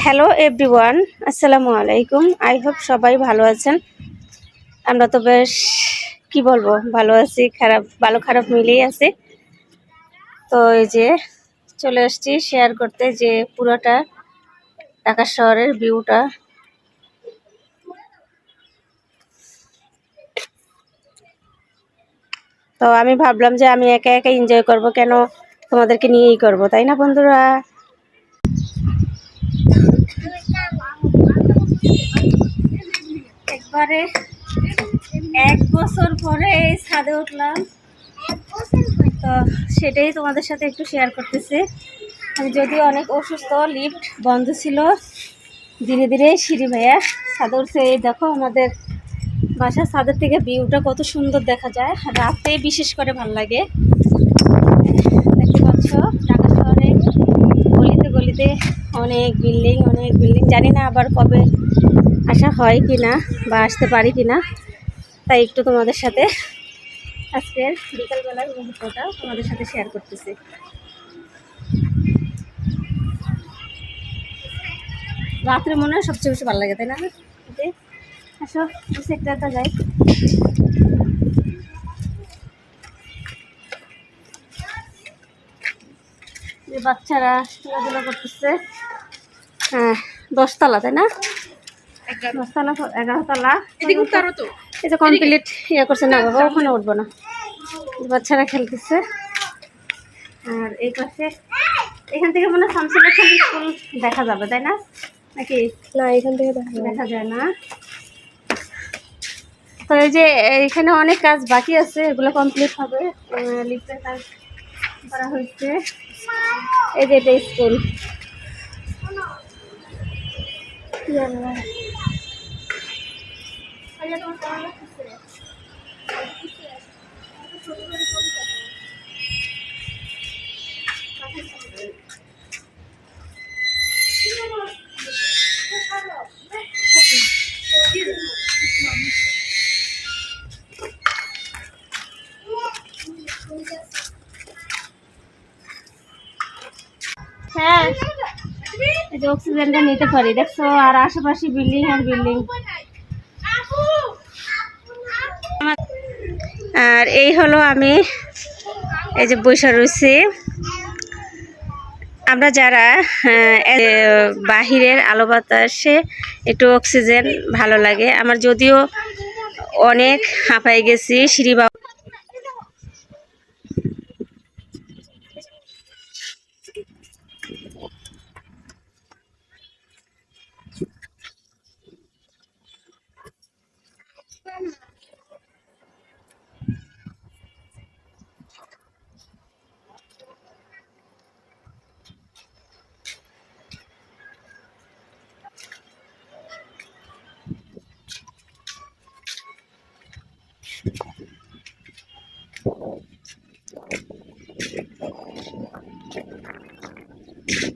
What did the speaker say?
Hello everyone আসসালামু আলাইকুম I hope সবাই ভালো আছেন। আমরা তো বেশ, কি বলব, ভালো আছি, খারাপ, ভালো খারাপ মিলেই আছি। তো এই যে চলে আসছি শেয়ার করতে যে পুরোটা ঢাকা শহরের ভিউটা তো আমি ভাবলাম যে আমি একা একা এনজয় করব, কেন তোমাদেরকে নিয়েই করব, তাই না বন্ধুরা? একবারে এক বছর পরে এই ছাদে উঠলাম। তো সেটাই তোমাদের সাথে একটু শেয়ার করতেছি। আমি যদিও অনেক অসুস্থ লিফট বন্ধ ছিল। ধীরে ধীরে সিঁড়ি ভাইয়া ছাদে উঠছে। এই দেখো আমাদের বাসার ছাদের থেকে ভিউটা কত সুন্দর দেখা যায়। রাতে বিশেষ করে ভালো লাগে। দেখতে পাচ্ছ ঢাকা শহরে গলিতে গলিতে অনেক বিল্ডিং অনেক বিল্ডিং জানি না আবার কবে আসা হয় কি না বা আসতে পারি কি না, তাই একটু তোমাদের সাথে আজকের বিকালবেলার মুহূর্তটা তোমাদের সাথে শেয়ার করতেছি। রাত্রে মনে হয় সবচেয়ে বেশি ভালো লাগে, তাই না? আসো সেক্টরটা যাই। বাচ্চারা খেলাধুলা করতেছে হ্যাঁ দশতলা, তাই না? দশতলা এগারোতলা এই কমপ্লিট ইয়ে করছে না বাবা ওখানে উঠবো না। বাচ্চারা খেলতেছে। আর এই পাশে এখান থেকে মনে হয় স্কুল দেখা যাবে তাই না? নাকি? না এখান থেকে দেখা যায় দেখা যায় না। তো এই যে এখানে অনেক কাজ বাকি আছে এগুলো কমপ্লিট হবে। লিফটের কাজ করা হয়েছে। এই যে এটা স্কুল। হ্যাঁ অক্সিজেনটা নিতে পারি। দেখছ আর আশেপাশে বিল্ডিং আর বিল্ডিং আর এই হলো আমি এই যে বৈশা রয়েছি। আমরা যারা বাহিরের আলো বাতাসে একটু অক্সিজেন ভালো লাগে। আমার যদিও অনেক হাঁপাই গেছি, সিঁড়ি Thank you.